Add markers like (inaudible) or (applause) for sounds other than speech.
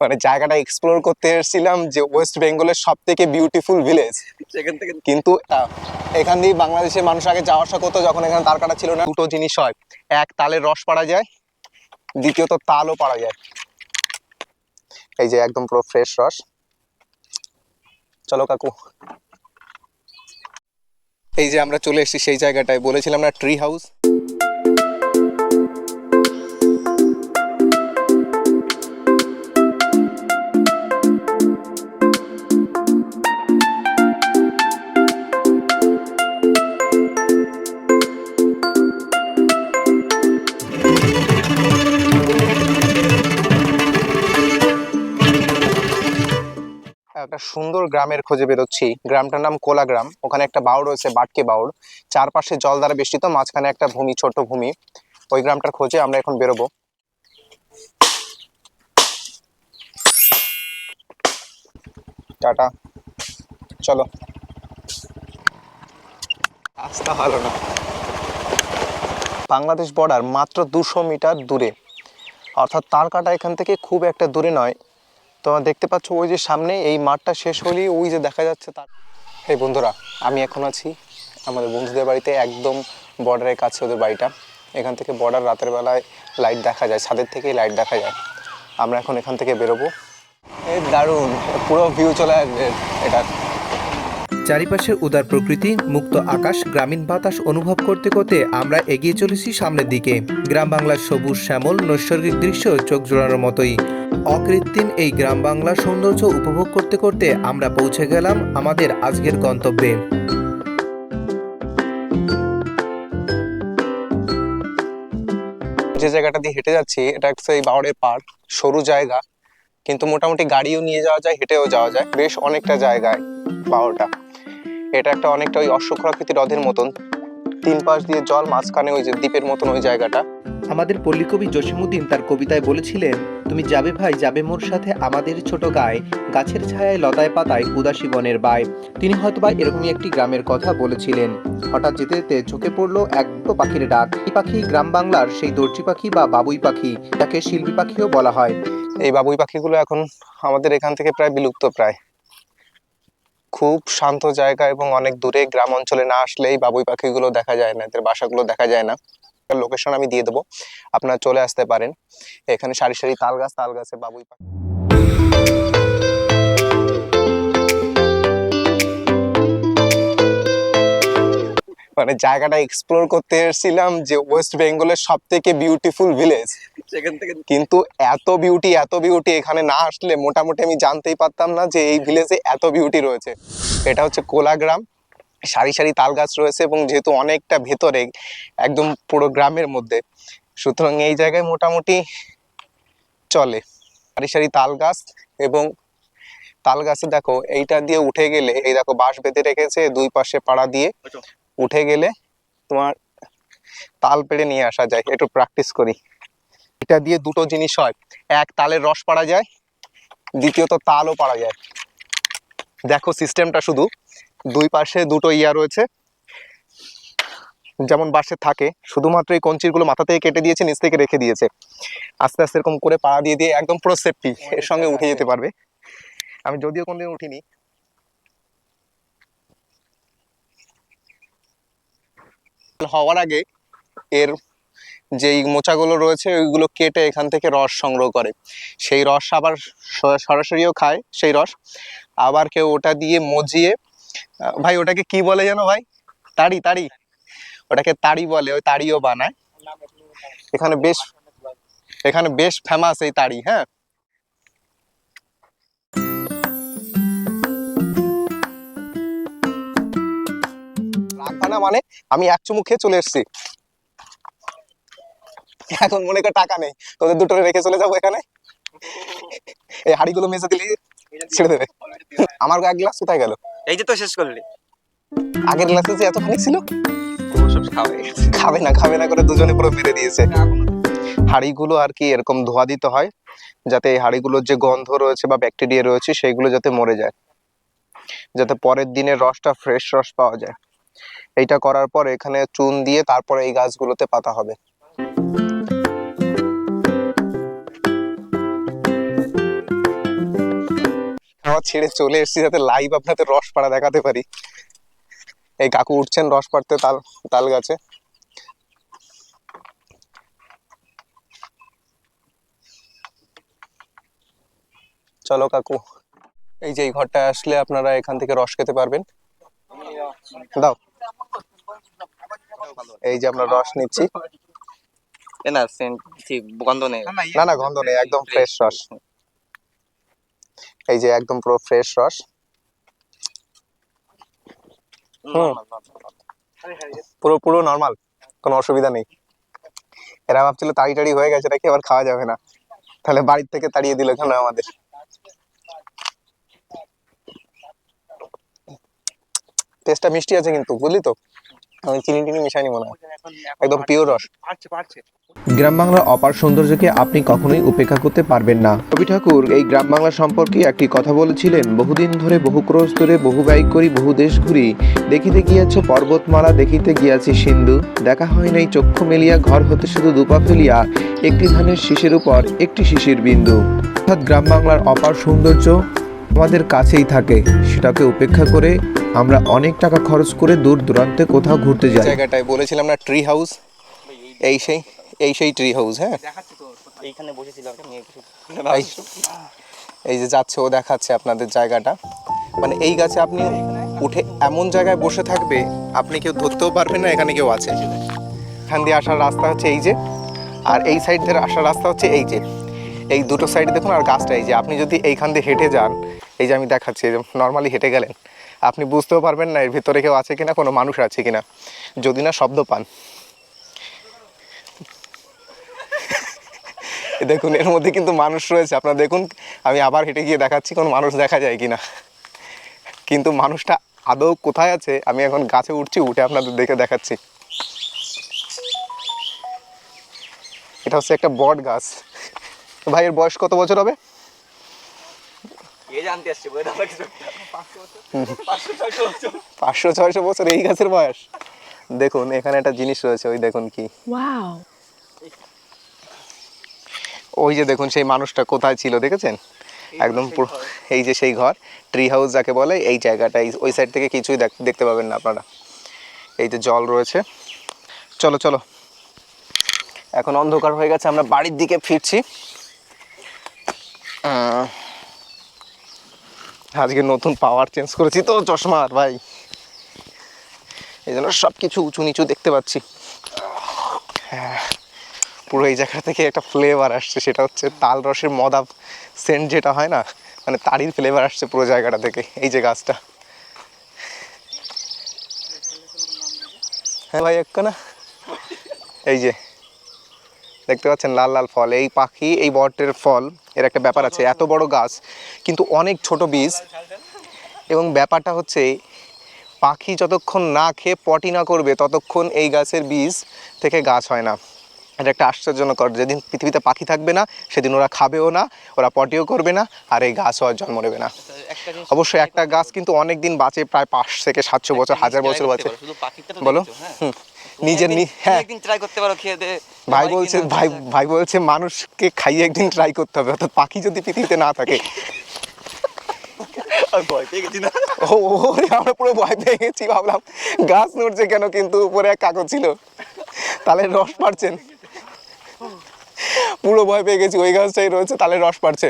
মানে জায়গাটা এক্সপ্লোর করতে এসেছিলাম যে ওয়েস্ট বেঙ্গলের সব থেকে বিউটিফুল ভিলেজ সেখান থেকে। কিন্তু এখান দিয়ে বাংলাদেশের মানুষ আগে যাওয়া আসা করতো যখন এখানে তার কাটা ছিল না। দুটো জিনিস হয়। এক তালের রস পাড়া যায়। দ্বিতীয়ত তালও পাড়া যায়। এই যে একদম পুরো ফ্রেশ রস। চলো কাকু। এই যে আমরা চলে এসেছি সেই জায়গাটায়। বলেছিলাম না ট্রি হাউস একটা সুন্দর গ্রামের খোঁজে বেরোচ্ছি। গ্রামটার নাম কোলা গ্রাম। ওখানে একটা বাউড় রয়েছে, বাটকে বাউড়। চারপাশে জল দ্বারা বেষ্টিত, মাঝখানে একটা ভূমি, ছোট ভূমি। ওই গ্রামটার খোঁজে আমরা এখন বেরোবো। টাটা। চলো। রাস্তা ভালো না। বাংলাদেশ বর্ডার মাত্র দুশো মিটার দূরে। অর্থাৎ তারকাটা এখান থেকে খুব একটা দূরে নয়। তোমরা দেখতে পাচ্ছ ওই যে সামনে এই মাঠটা শেষ হলেই ওই যে দেখা যাচ্ছে তার এই বন্ধুরা, আমি এখন আছি আমাদের বন্ধুদের বাড়িতে, একদম বর্ডারের কাছে ওদের বাড়িটা। এখান থেকে বর্ডার রাতের বেলায় লাইট দেখা যায়, ছাদের থেকেই লাইট দেখা যায়। আমরা এখন এখান থেকে বেরোবো। এই দারুণ, পুরো ভিউ চলে আসবে এটা। চারিপাশের উদার প্রকৃতি, মুক্ত আকাশ, গ্রামীণ বাতাস অনুভব করতে করতে আমরা এগিয়ে চলেছি সামনের দিকে। গ্রাম বাংলার সবুজ শ্যামল, নৈসর্গিক দৃশ্য চোখ জোড়ানোর মতোই। অকৃত্রিম এই গ্রাম বাংলার সৌন্দর্য উপভোগ করতে করতে আমরা পৌঁছে গেলাম আমাদের আজকের গন্তব্যে। যে জায়গাটা দিয়ে হেঁটে যাচ্ছি, এটা একটা এই বাউড়ের পার্ক সরু জায়গা। কিন্তু মোটামুটি গাড়িও নিয়ে যাওয়া যায়, হেঁটেও যাওয়া যায়। বেশ অনেকটা জায়গায় বাউড়টা। এটা একটা অনেকটা ওই অশ্বক্ষরাকৃতি হ্রদের মতন। তিন পাশ দিয়ে জল মাঝখানে ওই যে দ্বীপের মতন ওই জায়গাটা। আমাদের পল্লীকবি জসিমুদ্দিন তার কবিতায় বলেছিলেন তুমি যাবে ভাই যাবে মোর সাথে আমাদের ছোট গায়ে গাছের ছায়ায় লতায় পাতায় উদাসী বনের বায়। তিনি হয়তোবা এরকমই একটি গ্রামের কথা বলেছিলেন। হঠাৎ যেতে যেতে চোখে পড়ল এক দুটো পাখির ডাক। এই পাখি গ্রাম বাংলার সেই দর্জি পাখি বা বাবুই পাখি যাকে শিল্পী পাখিও বলা হয়। এই বাবুই পাখিগুলো এখন আমাদের এখান থেকে প্রায় বিলুপ্ত প্রায়। খুব শান্ত জায়গা এবং অনেক দূরে গ্রাম অঞ্চলে না আসলেই বাবুই পাখিগুলো দেখা যায় না, এদের বাসাগুলো দেখা যায় না। লোকেশন আমি দিয়ে দেবো। আপনারা চলে আসতে পারেন। এখানে সারি সারি তাল গাছ, তাল গাছে বাবুই পাখি। মানে জায়গাটা এক্সপ্লোর করতে এসেছিলাম যে ওয়েস্ট বেঙ্গলের সব থেকে বিউটিফুল ভিলেজ সেখান থেকে কিন্তু এত বিউটি এত বিউটি এখানে না আসলে মোটামুটি আমি জানতেই পারতাম না যে এই ভিলেজে এত বিউটি রয়েছে। এটা হচ্ছে কোলা গ্রাম সারি সারি তাল গাছ রয়েছে এবং যেহেতু অনেকটা ভেতরে একদম পুরো গ্রামের মধ্যে সুতরাং এই জায়গায় মোটামুটি চলে। সারি সারি তাল গাছ এবং তাল গাছে দেখো এইটা দিয়ে উঠে গেলে এই দেখো বাঁশ বেঁধে রেখেছে দুই পাশে পাড়া দিয়ে। আচ্ছা। উঠে গেলে তোমার তাল পেড়ে নিয়ে আসা যায়, একটু প্র্যাকটিস করি। এটা দিয়ে দুটো জিনিস হয়। এক, তালের রস পাড়া যায়। দ্বিতীয়ত, তালও পাড়া যায়। দেখো সিস্টেমটা শুধু। দুই পাশে দুটো ইয়া রয়েছে। যেমন বাসে থাকে। শুধুমাত্র এই কঞ্চিরগুলো মাথা থেকে কেটে দিয়েছে, নিচ থেকে রেখে দিয়েছে। আস্তে আস্তে এরকম করে পাড়া দিয়ে দিয়ে একদম পুরো সেফটি এর সঙ্গে উঠে যেতে পারবে। আমি যদিও কোনদিন উঠিনি হওয়ার আগে এর যেই মোচাগুলো রয়েছে, ওইগুলো কেটে এখান থেকে রস সংগ্রহ করে। সেই রস আবার সরাসরিও খায় সেই রস। আবার কেউ ওটা দিয়ে মজিয়ে ভাই ওটাকে কি বলে জানো ভাই? তাড়ি তাড়ি। ওটাকে তাড়ি বলে, ওই তাড়িও বানায়। এখানে বেশ এখানে বেশ ফেমাস এই তাড়ি হ্যাঁ? না মানে আমি এক চুমুক খেয়ে চলে এসেছি। এখন মনে কর টাকা নেই তোদের দুটো রেখে চলে যাব এখানে। এই হাড়িগুলো মেজে দিলে ছেড়ে দেবে আমার এক গ্লাস কোথায় গেল? এই যে তো শেষ করলি। আগের গ্লাসে যে এতখানি ছিল? সব খাওয়া খাবে না খাবে না করে দুজনে পুরো মেরে দিয়েছে। হাঁড়িগুলো আর কি এরকম ধোয়া দিতে হয় যাতে এই হাঁড়িগুলোর যে গন্ধ রয়েছে বা ব্যাকটেরিয়া রয়েছে সেইগুলো যাতে মরে যায়। যাতে পরের দিনের রসটা ফ্রেশ রস পাওয়া যায়। এইটা করার পর এখানে চুন দিয়ে তারপরে এই গাছগুলোতে পাতা হবে। খাওয়া ছেড়ে চলে এসেছি যাতে লাইভ আপনাদের রস পাড়া দেখাতে পারি। এই কাকু উঠছেন রস পাড়তে তাল তাল গাছে। চলো কাকু, এই যে এই ঘরটা আসলে আপনারা এখান থেকে রস খেতে পারবেন। দাও। এই যে আমরা রস নিচ্ছি। না সেন্ট ঠিক গন্ধ নেই। না না গন্ধ নেই একদম ফ্রেশ রস। এই যে একদম পুরো ফ্রেশ রস। পুরো পুরো নর্মাল কোনো অসুবিধা নেই। এরা ভাবছিল তাড়ি টাড়ি হয়ে গেছে নাকি আবার খাওয়া যাবে না। তাহলে বাড়ির থেকে তাড়িয়ে দিল কেন আমাদের? টেস্টটা মিষ্টি আছে কিন্তু বুঝলি তো? আমি চিনি টিনি মিশাইনি মনে হয়। একদম পিওর রস। গ্রাম বাংলার অপার সৌন্দর্যকে আপনি কখনোই উপেক্ষা করতে পারবেন না। রবি ঠাকুর এই গ্রাম বাংলা সম্পর্কে একটি কথা বলেছিলেন বহুদিন ধরে বহু ক্রোশ ধরে বহু বাইক করি বহু দেশ ঘুরি। দেখিতে গিয়াছে পর্বতমালা দেখিতে গিয়াছে সিন্ধু। দেখা হয় নাই চক্ষু মেলিয়া ঘর হতে শুধু দুপা ফেলিয়া। একটি ধানের শীষের উপর একটি শিশির বিন্দু। অর্থাৎ গ্রাম বাংলার অপার সৌন্দর্য আমাদের কাছেই থাকে। সেটাকে উপেক্ষা করে আমরা অনেক টাকা খরচ করে দূর দূরান্তে কোথাও ঘুরতে যাই। জায়গাটায় বলেছিলাম না ট্রি হাউস এই সেই এই সেই ট্রি হাউস হ্যাঁ? এইখানে বসেছিলাম এই এই যে যাচ্ছে ও দেখাচ্ছে আপনাদের জায়গাটা। মানে এই গাছে আপনি উঠে এমন জায়গায় বসে থাকবে আপনি কেউ ধরতেও পারবেন না এখানে কেউ আছে। এখান দিয়ে আসার রাস্তা হচ্ছে এই যে আর এই সাইড দিয়ে আসার রাস্তা হচ্ছে এই যে। এই দুটো সাইড দেখুন আর গাছটা, এই যে আপনি যদি এইখান দিয়ে হেঁটে যান, এই যে আমি দেখাচ্ছি নর্মালি হেঁটে গেলেন, আপনি বুঝতেও পারবেন না এর ভিতরে কেউ আছে কিনা, কোনো মানুষ আছে কিনা। যদি না, শব্দ পান। (laughs) দেখুন, এর মধ্যে কিন্তু মানুষ রয়েছে। আপনারা দেখুন, আমি আবার হেঁটে গিয়ে দেখাচ্ছি, কোনো মানুষ দেখা যায় কিনা। কিন্তু মানুষটা আদৌ কোথায় আছে, আমি এখন গাছে উঠছি, উঠে আপনাদের দেখে দেখাচ্ছি। এটা হচ্ছে একটা বট গাছ। ভাই এর বয়স কত বছর হবে? পাঁচশো ছয়শো বছর। এই গাছের বয়স। দেখুন এখানে একটা জিনিস রয়েছে ওই দেখুন কি। ওই যে দেখুন সেই মানুষটা কোথায় ছিল দেখেছেন? একদম পুরো এই যে সেই ঘর ট্রি হাউস যাকে বলে এই জায়গাটা ওই সাইড থেকে কিছুই দেখ- দেখতে পাবেন না আপনারা। এই যে জল রয়েছে। চলো চলো। এখন অন্ধকার হয়ে গেছে আমরা বাড়ির দিকে ফিরছি। আজকে নতুন পাওয়ার চেঞ্জ করেছি তো চশমার, ভাই। এই জন্য সব কিছু উঁচু নিচু দেখতে পাচ্ছি। পুরো এই জায়গা থেকে একটা ফ্লেভার আসছে, সেটা হচ্ছে তাল রসের মদা সেন্ট যেটা হয় না মানে তারই ফ্লেভার আসছে পুরো জায়গাটা থেকে, এই যে গাছটা। হ্যাঁ ভাই এক না এই যে। দেখতে পাচ্ছেন লাল লাল ফল। এই পাখি এই বটের ফল এর একটা ব্যাপার আছে এত বড় গাছ কিন্তু অনেক ছোট বীজ। এবং ব্যাপারটা হচ্ছে পাখি যতক্ষণ না খেয়ে পটি না করবে ততক্ষণ এই গাছের বীজ থেকে গাছ হয় না। এটা একটা আশ্চর্যজনকর যেদিন পৃথিবীতে পাখি থাকবে না সেদিন ওরা খাবেও না ওরা পটিও করবে না আর এই গাছ হওয়ার জন্ম নেবে না। অবশ্যই একটা গাছ কিন্তু অনেক দিন বাঁচে প্রায় পাঁচ থেকে সাতশো বছর হাজার বছর বাঁচে। বলো। হুম। নিজের হ্যাঁ। একদিন ট্রাই করতে পারো খেয়ে দে ভাই বলছে ভাই ভাই বলছে মানুষকে খাইয়ে একদিন ট্রাই করতে হবে অর্থাৎ পাখি যদি পৃথিবীতে না থাকে। ভয় পেয়ে গেছি না? ও আমরা পুরো ভয় পেয়ে গেছি ভাবলাম গাছ নড়ছে কেন কিন্তু উপরে এক কাগজ ছিল। তাহলে রস পাড়ছেন পুরো ভয় পেয়ে গেছি ওই গাছটাই রয়েছে তাহলে রস পাড়ছে।